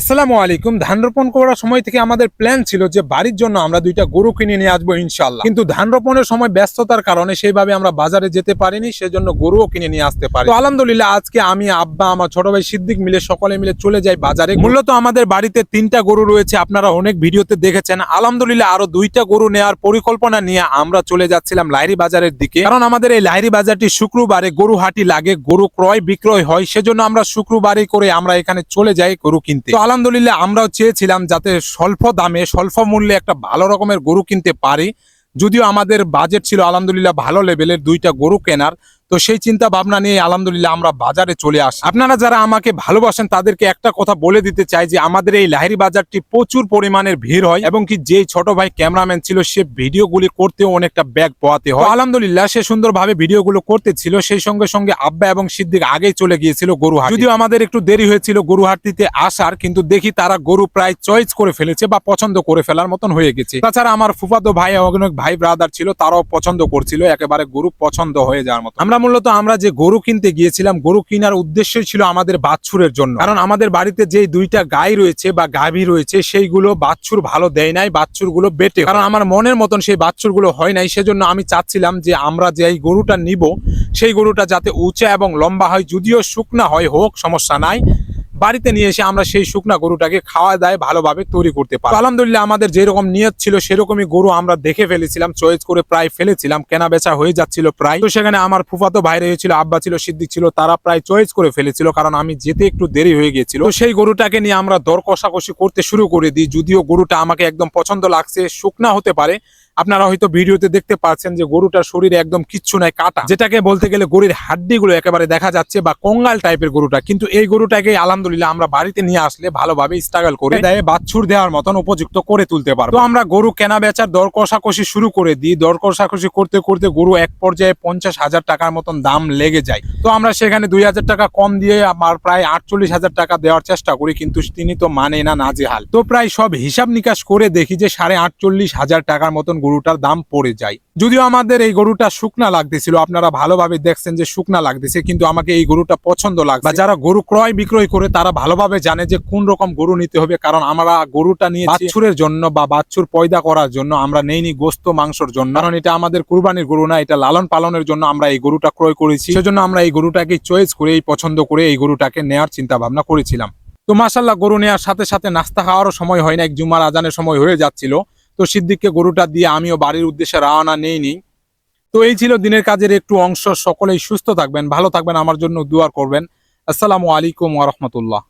আসসালামু আলাইকুম। ধান রোপণ করার সময় থেকে আমাদের প্ল্যান ছিল যে বাড়ির জন্য আমরা দুইটা গরু কিনে নিয়ে আসব ইনশাল্লাহ কিন্তু ধান রোপণের সময় ব্যস্ততার কারণে সেইভাবে আমরা বাজারে যেতে পারিনি, সেজন্য গরুও কিনে নিয়ে আসতে পারি আলহামদুলিল্লাহ আজকে আমি, আব্বা, আমার ছোট ভাই সিদ্দিক মিলে সকলে মিলে চলে যাই বাজারে। মূলত আমাদের বাড়িতে তিনটা গরু রয়েছে, আপনারা অনেক ভিডিওতে দেখেছেন। আলহামদুলিল্লাহ আরও দুইটা গরু নেওয়ার পরিকল্পনা নিয়ে আমরা চলে যাচ্ছিলাম লাইরি বাজারের দিকে। কারণ আমাদের এই লাইরি বাজারটি শুক্রবারে গরু হাটি লাগে, গরু ক্রয় বিক্রয় হয়, সেজন্য আমরা শুক্রবারে করে আমরা এখানে চলে যাই গরু কিনতে। আলহামদুলিল্লাহ আমরাও চেয়েছিলাম যাতে স্বল্প দামে, স্বল্প মূল্যে একটা ভালো রকমের গরু কিনতে পারি। যদিও আমাদের বাজেট ছিল আলহামদুলিল্লাহ ভালো লেভেলের দুইটা গরু কেনার। তো সেই চিন্তা ভাবনা নিয়ে আলহামদুলিল্লাহ আমরা বাজারে চলে আসি। আপনারা যারা আমাকে ভালোবাসেন, তাদেরকে একটা কথা বলে দিতে চাই যে আমাদের এই লাহিরি বাজারটি প্রচুর পরিমাণের ভিড় হয় এবং কি যে ছোট ভাই ক্যামেরাম্যান ছিল, সে ভিডিওগুলি করতেও অনেকটা ব্যাগ পোয়াতে হয়। আলহামদুলিল্লাহ, সে সুন্দরভাবে ভিডিওগুলো করতে ছিল সেই সঙ্গে সঙ্গে আব্বা এবং সিদ্দিক আগেই চলে গিয়েছিল গরুহাট। যদিও আমাদের একটু দেরি হয়েছিল গরুহাটিতে আসার, কিন্তু দেখি তারা গরু প্রায় চয়েস করে ফেলেছে বা পছন্দ করে ফেলার মতন হয়ে গেছে। তাছাড়া আমার ফুফাতো ভাই অনেক ভাই ব্রাদার ছিল, তারাও পছন্দ করছিল, একেবারে গরু পছন্দ হয়ে যাওয়ার মতো। আমরা মূলত আমরা যে গরু কিনতে গিয়েছিলাম, গরু কেনার উদ্দেশ্যই ছিল আমাদের বাছুরের জন্য। কারণ আমাদের বাড়িতে যে দুইটা গাই রয়েছে বা গাভী রয়েছে, সেইগুলো বাছুর ভালো দেয় নাই বাছুরগুলো বেটে। কারণ আমার মনের মতন সেই বাছুরগুলো হয় নাই, সেজন্য আমি চাচ্ছিলাম যে আমরা যে এই গরুটা নিব, সেই গরুটা যাতে উঁচা এবং লম্বা হয়, যদিও শুকনা হয়, হোক, সমস্যা নাই। বাড়িতে নিয়ে এসে আমরা সেই শুকনা গরুটাকে খাওয়া দায় ভালোভাবে তৈরি করতে পারি আলহামদুলিল্লাহ আমাদের যেরকম নিয়ত ছিল, সেরকমই গরু আমরা দেখে ফেলেছিলাম, চয়েস করে প্রায় ফেলেছিলাম কেনা বেচা হয়ে যাচ্ছিল প্রায়। তো সেখানে আমার ফুফাতো ভাই রয়েছিল আব্বা ছিল, সিদ্দিক ছিল, তারা প্রায় চয়েস করে ফেলেছিল, কারণ আমি যেতে একটু দেরি হয়ে গিয়েছিল। সেই গরুটাকে নিয়ে আমরা দর কষাকষি করতে শুরু করে দিই, যদিও গরুটা আমাকে একদম পছন্দ লাগছে, শুকনা হতে পারে আপনারা হয়তো ভিডিওতে দেখতে পাচ্ছেন যে গরুটার শরীরে একদম কিচ্ছু নাই কাটা। যেটাকে বলতে গেলে গরুর হাড্ডিগুলো একেবারে দেখা যাচ্ছে বা কঙ্গাল টাইপের গরুটা। কিন্তু এই গরুটাকে আলহামদুলিল্লাহ আমরা বাড়িতে নিয়ে আসলে ভালোভাবে স্ট্রাগল করে। দেয় বাছুর দেওয়ার মতন উপযুক্ত করে তুলতে পারব। তো আমরা গরু কেনা বেচার দর কষাকষি শুরু করে দিই। দর কষাকষি করতে করতে গরু এক পর্যায়ে পঞ্চাশ হাজার টাকার মতন দাম লেগে যায়। তো আমরা সেখানে দুই হাজার টাকা কম দিয়ে আমার প্রায় আটচল্লিশ হাজার টাকা দেওয়ার চেষ্টা করি কিন্তু তিনি তো মানে না নাজেহাল। তো প্রায় সব হিসাব নিকাশ করে দেখি যে সাড়ে আটচল্লিশ হাজার টাকার মতন গরুটার দাম পড়ে যায়। যদিও আমাদের এই গরুটা শুকনা লাগতেছিল, আপনারা ভালোভাবে দেখছেন যে শুকনা লাগতেছে, কিন্তু আমাকে এই গরুটা পছন্দ লাগছে। যারা গরু ক্রয় বিক্রয় করে, তারা ভালোভাবে জানে যে কোন রকম গরু নিতে হবে, কারণ আমরা গরুটা নিয়ে বাছুরের জন্য বা বাছুর পয়দা করার জন্য, আমরা নেইনি গোস্ত মাংসর জন্য। কারণ এটা আমাদের কুরবানির গরু না, এটা লালন পালনের জন্য আমরা এই গরুটা ক্রয় করেছি। সেজন্য আমরা এই গরুটাকে চয়েস করে এই পছন্দ করে এই গরুটাকে নেওয়ার চিন্তা ভাবনা করেছিলাম। তো মাসাল্লাহ গরু নেওয়ার সাথে সাথে নাস্তা খাওয়ারও সময় হয় না, এক জুমার আজানের সময় হয়ে যাচ্ছিল। তো সিদ্দিককে গরুটা দিয়ে আমিও বাড়ির উদ্দেশ্যে রওনা নেই নি তো এই ছিল দিনের কাজের একটু অংশ। সকলেই সুস্থ থাকবেন, ভালো থাকবেন, আমার জন্য দুয়ার করবেন। আসসালামু আলাইকুম ওয়া রাহমাতুল্লাহ।